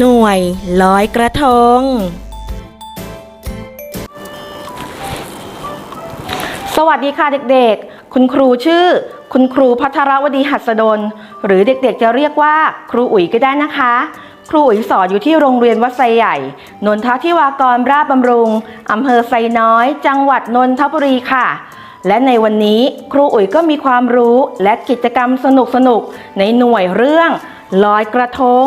หน่วยลอยกระทง สวัสดีค่ะเด็กๆ คุณครูชื่อ คุณครูพัทรวดีหัสดล หรือเด็กๆจะเรียกว่าครูอุ๋ยก็ได้นะคะ ครูอุ๋ยสอนอยู่ที่โรงเรียนวัดไซใหญ่ นนทธิวากรราชบำรุงอำเภอไซน้อย จังหวัดนนทบุรีค่ะและในวันนี้ครูอุ๋ยก็มีความรู้และกิจกรรมสนุกๆในหน่วยเรื่อง ลอยกระทง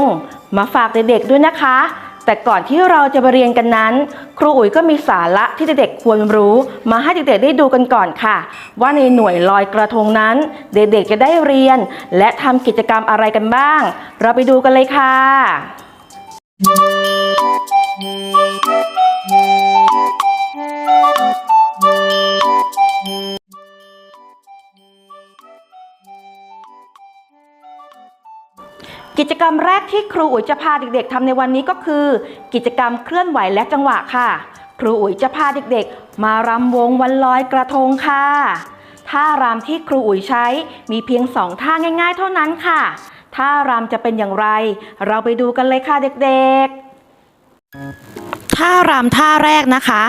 มาฝากเด็กๆด้วยนะคะ แต่ก่อนที่เราจะไปเรียนกันนั้น ครูอุ๋ยก็มีสาระที่เด็กๆควรรู้ มาให้เด็กๆได้ดูกันก่อนค่ะ ว่าในหน่วยลอยกระทงนั้น เด็กๆจะได้เรียน และทำกิจกรรมอะไรกันบ้าง เราไปดูกันเลยค่ะ กิจกรรมแรกที่ครูอุ๋ยจะพาเด็กๆทำในวันนี้ก็คือ กิจกรรมเคลื่อนไหวและจังหวะค่ะ ครูอุ๋ยจะพาเด็กๆ มารำวงวันลอยกระทงค่ะท่ารำที่ครูอุ๋ยใช้มีเพียงสองท่าง่าย ๆ เท่านั้นค่ะท่ารำจะเป็นอย่างไร เราไปดูกันเลยค่ะเด็กๆท่ารำท่าแรกนะคะ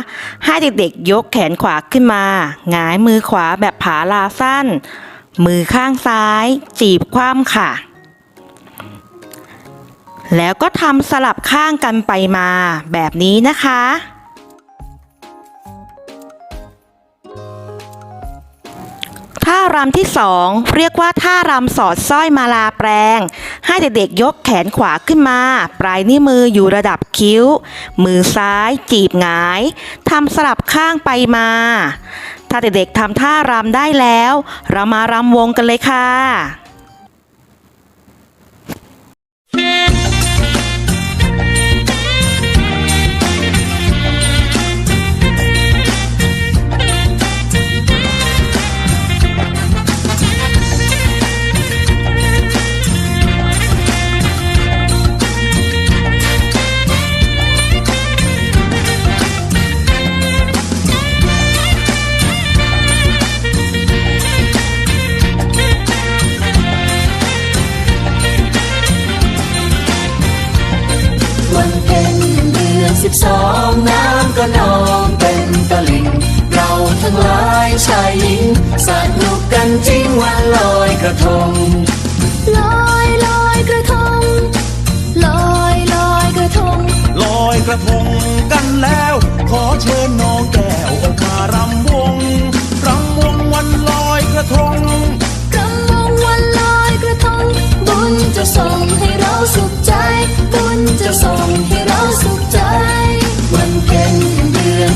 ให้เด็กๆ ยกแขนขวาขึ้นมาหงายมือขวาแบบผาลาสั้น มือข้างซ้าย จีบคว่ำค่ะ แล้วก็ทำสลับข้างกันไปมาแบบนี้นะคะ ท่ารำที่สองเรียกว่าท่ารำสอดสร้อยมาลาแปลง ให้เด็กๆยกแขนขวาขึ้นมา ปลายนิ้วมืออยู่ระดับคิ้ว มือซ้ายจีบหงายทำสลับข้างไปมา ถ้าเด็กๆทำท่ารำได้แล้ว เรามารำวงกันเลยค่ะ สิบสองน้ำก็นองเป็นตะลิ่งเราทั้งหลายชายหญิงสนุกกันจริงวันลอยกระทงลอยลอยกระทงลอยลอยกระทง ลอยกระทงกันแล้ว ขอเชิญน้อง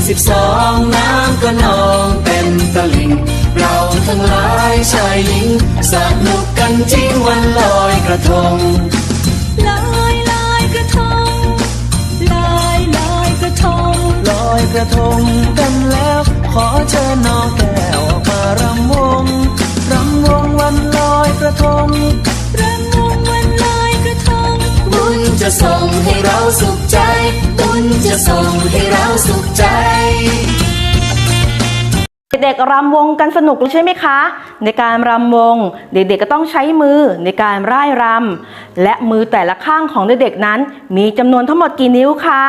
สิบสองน้ำก็นองเป็นตะลิ่ง เราทั้งหลายชายหญิงสนุกกันจริงวันลอยกระทงลอยลอยกระทงลอยลอยกระทงลอยกระทงกันแล้ว ขอเชิญน้องแก้วออกมารำวงรำวงวันลอยกระทงรำวงวันลอยกระทงบุญจะส่งให้เราสุขใจ บุญจะส่งให้เราสุขใจ เด็กๆรำวงกันสนุกใช่ไหมคะ ในการรำวง เด็กๆก็ต้องใช้มือในการร่ายรำและมือแต่ละข้างของเด็กๆนั้น มีจำนวนทั้งหมดกี่นิ้วคะ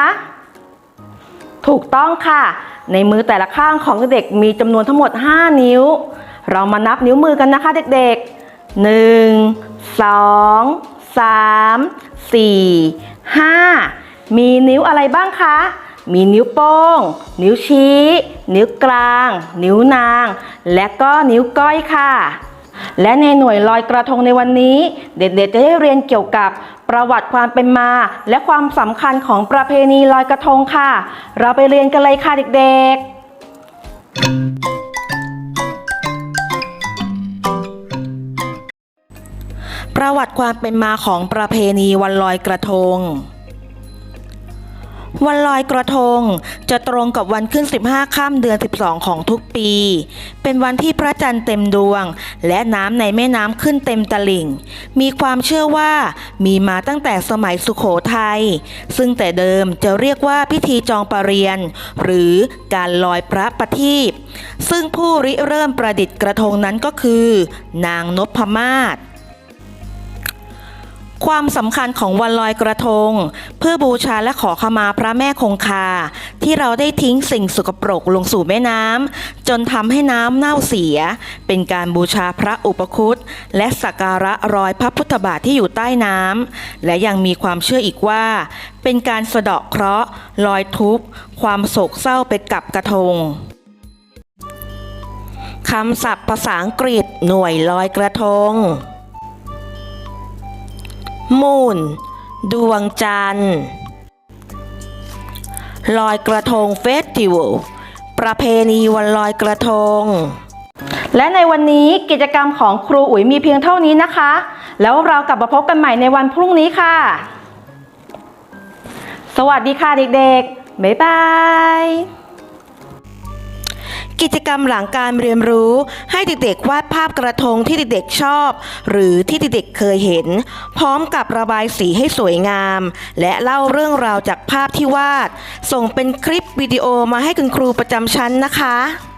ถูกต้องค่ะ ในมือแต่ละข้างของเด็กมีจำนวนทั้งหมด 5 นิ้ว เรามานับนิ้วมือกันนะคะเด็กๆ 1 2 3 4 5 มีนิ้วอะไรบ้างคะ มีนิ้วโป้ง นิ้วชี้ นิ้วกลาง นิ้วนาง และก็นิ้วก้อยค่ะ และในหน่วยลอยกระทงในวันนี้ เด็กๆจะได้เรียนเกี่ยวกับประวัติความเป็นมา และความสำคัญของประเพณีลอยกระทงค่ะ เราไปเรียนกันเลยค่ะเด็กๆประวัติความเป็นมาของประเพณีวันลอยกระทง วันลอยกระทงจะตรงกับวันขึ้น 15ค่ำเดือน 12 ของทุกปี เป็นวันที่พระจันทร์เต็มดวง และน้ำในแม่น้ำขึ้นเต็มตลิ่ง มีความเชื่อว่ามีมาตั้งแต่สมัยสุขโขทัย ซึ่งแต่เดิมจะเรียกว่าพิธีจองปรเรียน หรือการลอยพระประทีปซึ่งผู้ริเริ่มประดิษฐ์กระทงนั้นก็คือ นางนพมาศ ความสำคัญของวันลอยกระทง เพื่อบูชาและขอขมาพระแม่คงคา ที่เราได้ทิ้งสิ่งสกปรกลงสู่แม่น้ำจนทำให้น้ำเน่าเสีย เป็นการบูชาพระอุปคุตและสักการะรอยพระพุทธบาทที่อยู่ใต้น้ำและยังมีความเชื่ออีกว่า เป็นการสะเดาะเคราะห์ลอยทุกข์ความโศกเศร้าไปกับกระทงคำศัพท์ภาษาอังกฤษหน่วยลอยกระทง มูนดวงจันทร์ลอยกระทงเฟสติวัลประเพณีวันลอยกระทง และในวันนี้กิจกรรมของครูอุ๋ยมีเพียงเท่านี้นะคะ แล้วเรากลับมาพบกันใหม่ในวันพรุ่งนี้ค่ะ สวัสดีค่ะเด็กๆ บ๊ายบาย กิจกรรมหลังการเรียนรู้ให้เด็กๆวาดภาพกระทงที่เด็กๆชอบ หรือที่เด็กๆเคยเห็น พร้อมกับระบายสีให้สวยงาม และเล่าเรื่องราวจากภาพที่วาด ส่งเป็นคลิปวิดีโอมาให้คุณครูประจำชั้นนะคะ